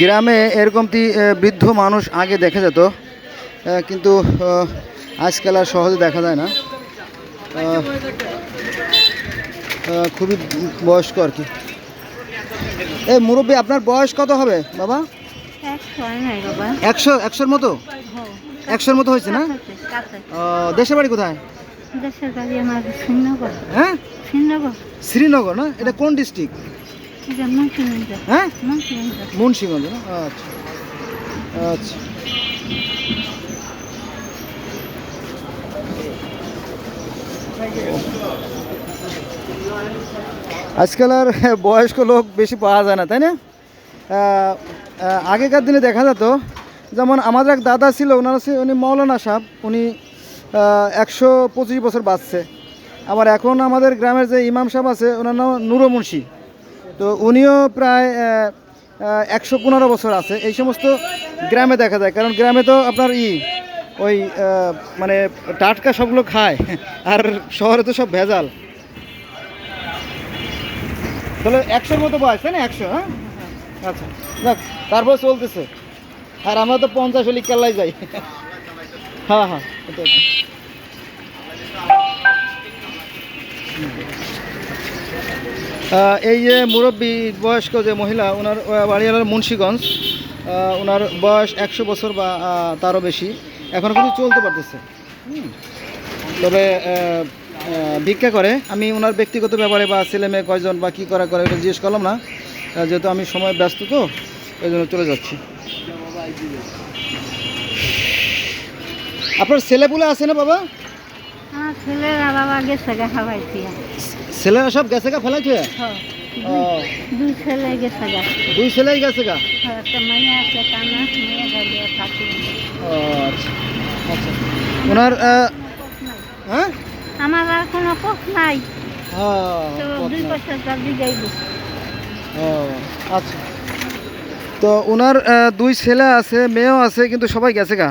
গ্রামে এরকমটি বৃদ্ধ মানুষ আগে দেখা যেত কিন্তু আজকাল আর সহজে দেখা যায় না। খুবই বয়স্ক আর কি। এই মুরব্বী আপনার বয়স কত হবে বাবা? একশো একশোর মতো? একশোর মতো হয়েছে না? দেশের বাড়ি কোথায়? দেশের বাড়ি আমার হ্যাঁ? শ্রীনগর। শ্রীনগর না? এটা কোন ডিস্ট্রিক্ট মুন্সিগঞ্জ হ্যাঁ? মুন্সিগঞ্জ না? আচ্ছা। আচ্ছা। আজকাল আর বয়স্ক লোক বেশি পাওয়া যায় না তাই না? আগেকার দিনে দেখা যেত যেমন আমাদের এক দাদা ছিল ওনার আছে উনি মৌলানা সাহেব উনি একশো পঁচিশ বছর বাঁচছে। আবার এখন আমাদের গ্রামের যে ইমাম সাহেব আছে, ওনার নাম নুরো মুন্সি। তো উনিও প্রায় একশো পনেরো বছর আছে। এই সমস্ত গ্রামে দেখা যায়। কারণ গ্রামে তো আপনার ই, ওই মানে টাটকা সবগুলো খায়, আর শহরে তো সব ভেজাল। তাহলে একশোর মতো বয়স, তাই না? একশো হ্যাঁ? আচ্ছা যাক, তারপর চলতেছে। আর আমরা তো পঞ্চাশ হলি কেল্লাই যাই। হ্যাঁ হ্যাঁ এই যে মুরব্বী বয়স্ক যে মহিলা ওনার আহ, বাড়ি হলো মুন্সীগঞ্জ ওনার বয়স একশো বছর বা তারও বেশি এখনও কিন্তু চলতে পারতেছে। তবে ভিক্ষা করে। আমি ওনার ব্যক্তিগত ব্যাপারে বা ছেলে মেয়ে কয়জন বা কী করা করে এটা জিজ্ঞেস করলাম না। যেহেতু আমি সময় ব্যস্ত তো এই জন্য চলে যাচ্ছি। আপনার ছেলেপুলে আছে না বাবা? ছেলেরা বাবা গেছে গা খাওয়াইছি ছেলেরা সব গেছে গা ফেলাইছে? দুই ছেলে গেছে গা। দুই ছেলেই গেছে গা? হ্যাঁ, একটা মেয়ে আছে কানা মেয়ে থাকি আচ্ছা আচ্ছা। ওনার হ্যাঁ? আমার আর কোনো কোষ নাই। হ্যাঁ। দুই জলদি যাইব আচ্ছা। তো ওনার দুই ছেলে আছে মেয়েও আছে কিন্তু সবাই গেছে গা?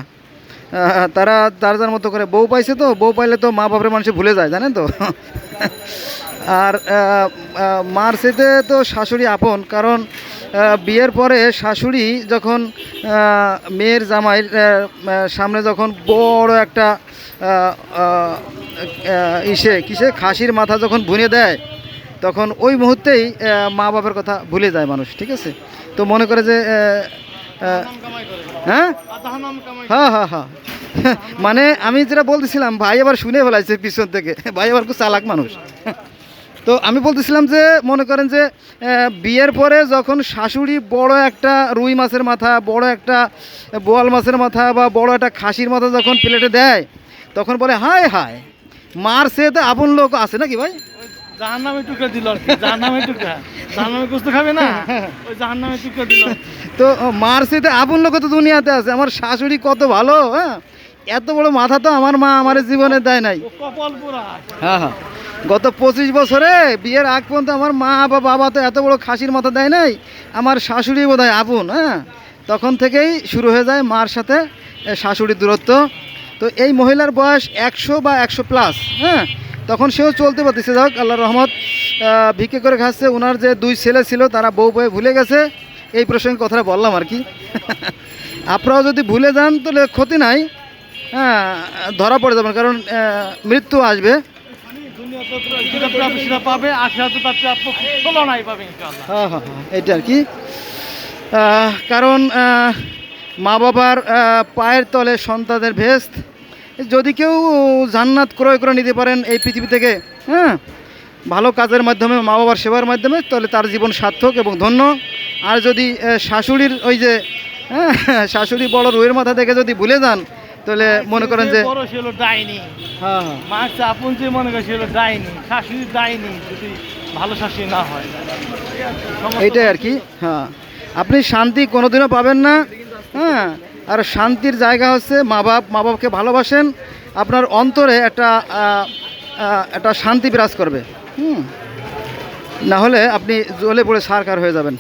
তারা, তার যার মতো করে বউ পাইছে তো, বউ পাইলে তো মা বাপের মানুষ ভুলে যায়, জানেন তো? আর মার সেতে তো শাশুড়ি আপন, কারণ বিয়ের পরে শাশুড়ি যখন মেয়ের জামাইয়ের সামনে যখন বড় একটা ইসে, কিসে, খাসির মাথা যখন ভুনে দেয়, তখন ওই মুহূর্তেই মা বাবার কথা ভুলে যায় মানুষ, ঠিক আছে? তো মনে করে যে হ্যাঁ? হ্যাঁ হ্যাঁ হ্যাঁ। মানে আমি যেটা বলতেছিলাম, ভাই আবার শুনে ফেলাইছে পিছন থেকে। ভাই আবার খুব চালাক মানুষ। তো আমি বলতেছিলাম যে, মনে করেন যে বিয়ের পরে যখন শাশুড়ি বড় একটা রুই মাছের মাথা, বড় একটা বোয়াল মাছের মাথা বা বড় একটা খাসির মাথা যখন প্লেটে দেয়, তখন বলে, হায় হায়, মার সে তো আপন লোক আছে নাকি ভাই? জাহান নামে টুকরা দিল আর কি জাহান নামে টুকরা। জাহান নামে কুস্ত খাবে না? ওই জাহান নামে টুকরা দিল। তো মার আপন লোক তো দুনিয়াতে আছে আমার শাশুড়ি কত ভালো হ্যাঁ? এত বড় মাথা তো আমার মা আমার জীবনে দেয় নাই। হ্যাঁ হ্যাঁ। গত পঁচিশ বছরে বিয়ের আগ পর্যন্ত আমার মা বা বাবা তো এত বড় খাসির মাথা দেয় নাই আমার শাশুড়ি বোধ হয় আপন হ্যাঁ? তখন থেকেই শুরু হয়ে যায় মার সাথে শাশুড়ির দূরত্ব। তো এই মহিলার বয়স একশো বা একশো প্লাস হ্যাঁ? তখন সেও চলতে পারতেছে। যাক আল্লাহ রহমত ভিক্ষে করে খাচ্ছে। ওনার যে দুই ছেলে ছিল, তারা বউ বয়ে ভুলে গেছে। এই প্রসঙ্গে কথাটা বললাম আর কি। আপনারাও যদি ভুলে যান, তাহলে ক্ষতি নাই। হ্যাঁ ধরা পড়ে যাবেন, কারণ মৃত্যু আসবে। হ্যাঁ হ্যাঁ হ্যাঁ এটা আর কি। কারণ মা বাবার পায়ের তলে সন্তানের ভেস্ত। যদি কেউ জান্নাত ক্রয় করে নিতে পারেন এই পৃথিবী থেকে হ্যাঁ ভালো কাজের মাধ্যমে মা বাবার সেবার মাধ্যমে তাহলে তার জীবন সার্থক এবং ধন্য। আর যদি শাশুড়ির ওই যে হ্যাঁ শাশুড়ি বড় রুয়ের মাথা থেকে যদি ভুলে যান তাহলে মনে করেন যে বড় ডাইনি। হ্যাঁ হ্যাঁ। মার যে মনে করে হলো ডাইনি। শাশুড়ি ডাইনি যদি ভালো শাশুড়ি না হয়। এইটাই আর কি হ্যাঁ। আপনি শান্তি কোনোদিনও পাবেন না হ্যাঁ। আর শান্তির জায়গা হচ্ছে মা বাপ, মা বাপকে ভালোবাসেন। আপনার অন্তরে একটা একটা শান্তি বিরাজ করবে। হুম। না হলে আপনি জলে পড়ে সারকার হয়ে যাবেন।